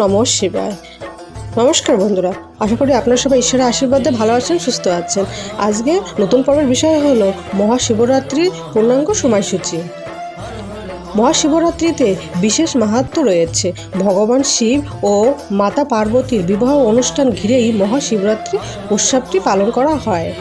নম শিবায়। নমস্কার বন্ধুরা, আশা করি আপনারা সবাই ঈশ্বরের আশীর্বাদে ভালো আছেন, সুস্থ আছেন। আজকে নতুন পর্বের বিষয় হলো মহাশিবরাত্রির পূর্ণাঙ্গ সময়সূচি। মহাশিবরাত্রিতে বিশেষ মাহাত্ম্য রয়েছে। ভগবান শিব ও মাতা পার্বতীর বিবাহ অনুষ্ঠান ঘিরেই মহাশিবরাত্রি উৎসবটি পালন করা হয়।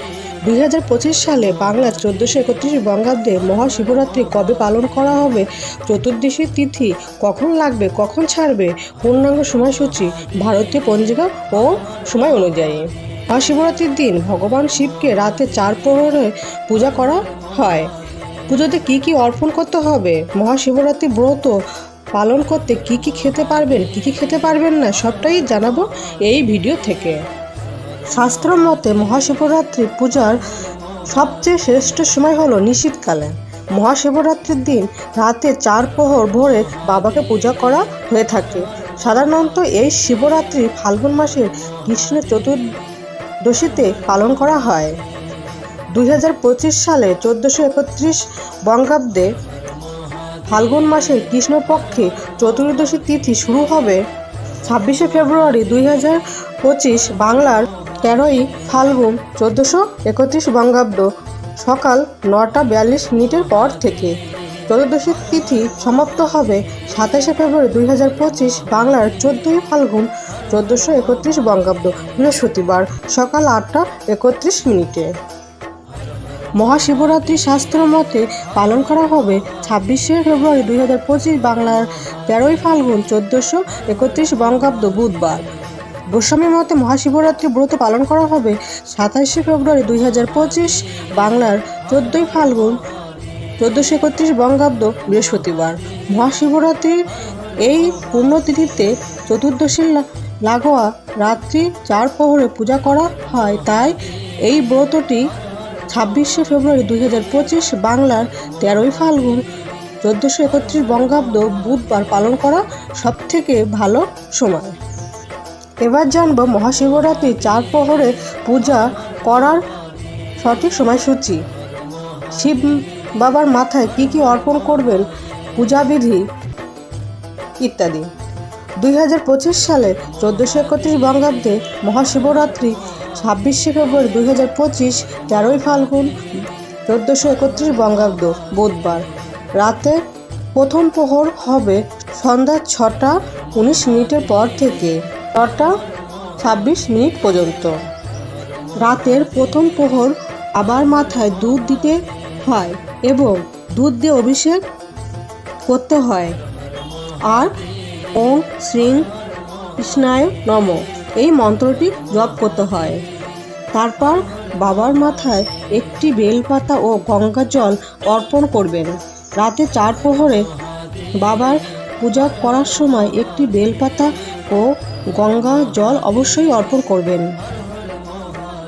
দুই হাজার পঁচিশ সালে বাংলার চোদ্দোশো একত্রিশ বঙ্গাব্দে মহাশিবরাত্রি কবে পালন করা হবে চতুর্দশী তিথি কখন লাগবে, কখন ছাড়বে, পূর্ণাঙ্গ সময়সূচি ভারতীয় পঞ্জিকা ও সময় অনুযায়ী। মহাশিবরাত্রির দিন ভগবান শিবকে রাতে চার প্রহরে পূজা করা হয়। পুজোতে কি কি অর্পণ করতে হবে, মহাশিবরাত্রি ব্রত পালন করতে কি কি খেতে পারবেন, কি কি খেতে পারবেন না, সবটাই জানাব এই ভিডিও থেকে। শাস্ত্র মতে মহাশিবরাত্রি পূজার সবচেয়ে শ্রেষ্ঠ সময় হলো নিশীতকালে। মহাশিবরাত্রির দিন রাতে চার প্রহর ভোরে বাবাকে পূজা করা হয়ে থাকে। সাধারণত এই শিবরাত্রি ফাল্গুন মাসের কৃষ্ণ চতুর্দশীতে পালন করা হয়। দুই হাজার পঁচিশ সালে চোদ্দোশো একত্রিশ বঙ্গাব্দে ফাল্গুন মাসের কৃষ্ণপক্ষে চতুর্দশী তিথি শুরু হবে। ছাব্বিশে ফেব্রুয়ারি দুই হাজার পঁচিশ বাংলার তেরোই ফাল্গুন চোদ্দোশো একত্রিশ বঙ্গাব্দ সকাল নটা বিয়াল্লিশ মিনিটের পর থেকে। চতুর্দশী তিথি সমাপ্ত হবে সাতাশে ফেব্রুয়ারি দুই হাজার পঁচিশ বাংলার চোদ্দোই ফাল্গুন চোদ্দোশো একত্রিশ বঙ্গাব্দ বৃহস্পতিবার সকাল আটটা একত্রিশ মিনিটে। মহাশিবরাত্রি শাস্ত্র মতে পালন করা হবে ছাব্বিশে ফেব্রুয়ারি দুই হাজার পঁচিশ বাংলার তেরোই ফাল্গুন চোদ্দোশো একত্রিশ বঙ্গাব্দ বুধবার। গোস্বামী মতে মহাশিবরাত্রি ব্রত পালন করা হবে সাতাশে ফেব্রুয়ারি দুই হাজার পঁচিশ বাংলার চোদ্দোই ফাল্গুন চোদ্দোশো একত্রিশ বঙ্গাব্দ বৃহস্পতিবার। মহাশিবরাত্রির এই পুণ্যতিথিতে চতুর্দশী লাগোয়া রাত্রি চার প্রহরে পূজা করা হয়, তাই এই ব্রতটি ছাব্বিশে ফেব্রুয়ারি দুই হাজার পঁচিশ বাংলার তেরোই ফাল্গুন চোদ্দোশো একত্রিশ বঙ্গাব্দ বুধবার পালন করা সবথেকে ভালো সময়। এবার জানব মহাশিবরাত্রি চার প্রহরে পূজা করার সঠিক সময়সূচি। শিব বাবার মাথায় কি কি অর্পণ করবেন, পূজাবিধি ইত্যাদি। দুই হাজার পঁচিশ সালে চোদ্দোশো একত্রিশ বঙ্গাব্দে মহাশিবরাত্রি ছাব্বিশে ফেব্রুয়ারি দুই হাজার পঁচিশ তেরোই ফাল্গুন চোদ্দোশো একত্রিশ বঙ্গাব্দ, বুধবার। রাতে প্রথম প্রহর হবে সন্ধ্যা ছটা উনিশ মিনিটের পর থেকে, ছটা ছাব্বিশ মিনিট পর্যন্ত। রাতের প্রথম প্রহর আবার মাথায় দুধ দিতে হয় এবং দুধ দিয়ে অভিষেক করতে হয়। আর ওম শ্রী কৃষ্ণায় নম। এই মন্ত্রটি জপ করতে হয়। তারপর বাবার মাথায় একটি বেলপাতা ও গঙ্গা জল অর্পণ করবেন। রাতে চার প্রহরে বাবার পূজা করার সময় একটি বেলপাতা ও গঙ্গা জল অবশ্যই অর্পণ করবেন।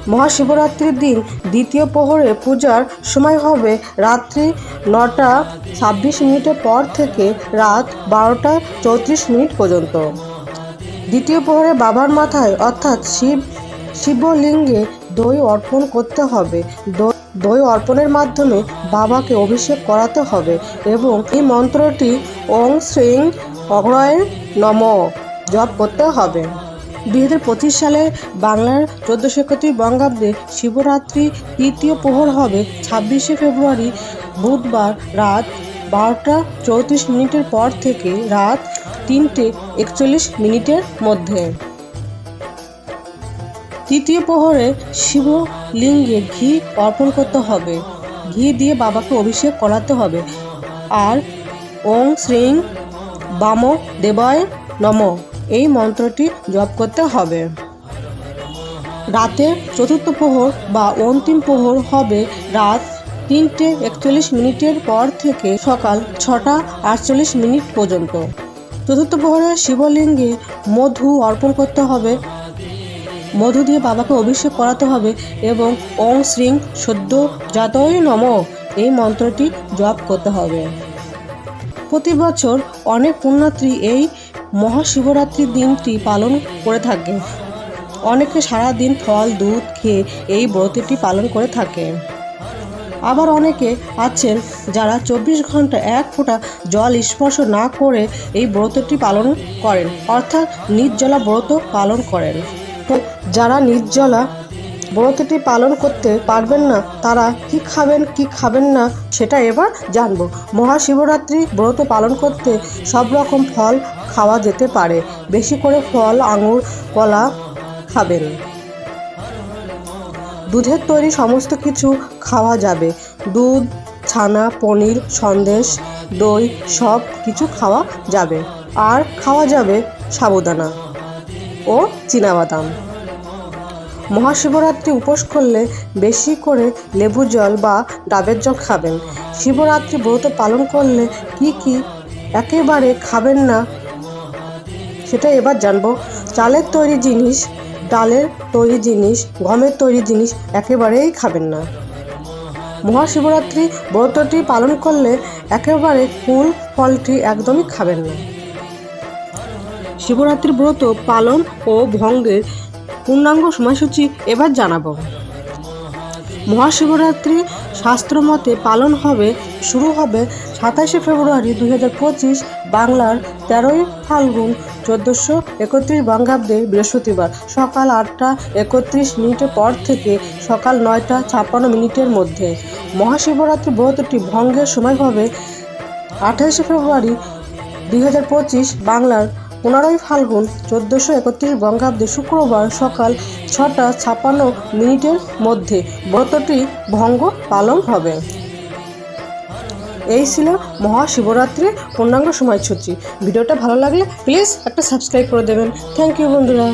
মহাশিবরাত্রির দিন দ্বিতীয় প্রহরে পূজার সময় হবে রাত্রি নটা ছাব্বিশ মিনিটের পর থেকে রাত বারোটা চৌত্রিশ মিনিট পর্যন্ত। দ্বিতীয় প্রহরে বাবার মাথায় অর্থাৎ শিব, শিবলিঙ্গে দই অর্পণ করতে হবে। দই- দই অর্পণের মাধ্যমে বাবাকে অভিষেক করাতে হবে এবং এই মন্ত্রটি ওং শ্রীং অগ্রয় নম জপ করতে হবে। দুই হাজার পঁচিশ সালে বাংলার চোদ্দোশো একত্রিশ বঙ্গাব্দে শিবরাত্রি তৃতীয় প্রহর হবে ছাব্বিশে ফেব্রুয়ারি। বুধবার রাত বারোটা চৌত্রিশ মিনিটের পর থেকে রাত তিনটে একচল্লিশ মিনিটের মধ্যে। তৃতীয় প্রহরে শিবলিঙ্গে ঘি অর্পণ করতে হবে। ঘি দিয়ে বাবাকে অভিষেক করাতে হবে। আর ওং শ্রীং বাম দেবায় নম। এই মন্ত্রটি জপ করতে হবে। রাতে চতুর্থ প্রহর বা অন্তিম প্রহর হবে রাত তিনটে একচল্লিশ মিনিটের পর থেকে সকাল ছটা আটচল্লিশ মিনিট পর্যন্ত। চতুর্থ প্রহরে শিবলিঙ্গে মধু অর্পণ করতে হবে। মধু দিয়ে বাবাকে অভিষেক করাতে হবে এবং ওং শ্রীং সদ্য জাতয় নম এই মন্ত্রটি জপ করতে হবে। প্রতি বছর অনেক পুণ্যার্থী এই মহাশিবরাত্রির দিনটি পালন করে থাকে। অনেকে সারা দিন ফল, দুধ খেয়ে এই ব্রতটি পালন করে থাকে। আবার অনেকে আছেন যারা চব্বিশ ঘণ্টা এক ফোঁটা জল স্পর্শ না করে এই ব্রতটি পালন করেন, অর্থাৎ নির্জলা ব্রত পালন করেন। তো যারা নির্জলা ব্রতটি পালন করতে পারবেন না, তারা কি খাবেন কি খাবেন না, সেটা এবার জানব। মহাশিবরাত্রি ব্রত পালন করতে সব রকম ফল খাওয়া যেতে পারে। বেশি করে ফল, আঙুর, কলা খাবেন। দুধের তৈরি সমস্ত কিছু খাওয়া যাবে। দুধ, ছানা, পনির, সন্দেশ, দই, সব কিছু খাওয়া যাবে। আর খাওয়া যাবে সাবুদানা ও চীনাবাদাম। মহাশিবরাত্রি উপোস করলে বেশি করে লেবু জল বা ডাবের জল খাবেন। শিবরাত্রি ব্রত পালন করলে কি কি একেবারে খাবেন না সেটা এবার জানব। চালের তৈরি জিনিস, ডালের তৈরি জিনিস, গমের তৈরি জিনিস একেবারেই খাবেন না। মহাশিবরাত্রি ব্রতটি পালন করলে একেবারে ফুল, ফলটি একদমই খাবেন না। শিবরাত্রি ব্রত পালন ও ভঙ্গের পূর্ণাঙ্গ সময়সূচি এবার জানাব। মহাশিবরাত্রি শাস্ত্রমতে পালন হবে, শুরু হবে সাতাশে ফেব্রুয়ারি দুই হাজার পঁচিশ বাংলার তেরোই ফাল্গুন চোদ্দোশো একত্রিশ বঙ্গাব্দে বৃহস্পতিবার সকাল আটটা একত্রিশ মিনিটের পর থেকে সকাল নয়টা ছাপ্পান্ন মিনিটের মধ্যে। মহাশিবরাত্রি ব্রতটি ভঙ্গের সময় হবে আঠাশে ফেব্রুয়ারি দুই হাজার পঁচিশ বাংলার পনেরোই ফাল্গুন চোদ্দোশো একত্রিশ বঙ্গাব্দে শুক্রবার সকাল ছটা ছাপ্পান্ন মিনিটের মধ্যে ব্রতটি ভঙ্গ পালন হবে। এই ছিল মহাশিবরাত্রির পূর্ণাঙ্গ সময়সূচি। ভিডিওটা ভালো লাগলে প্লিজ একটা সাবস্ক্রাইব করে দেবেন। থ্যাংক ইউ বন্ধুরা।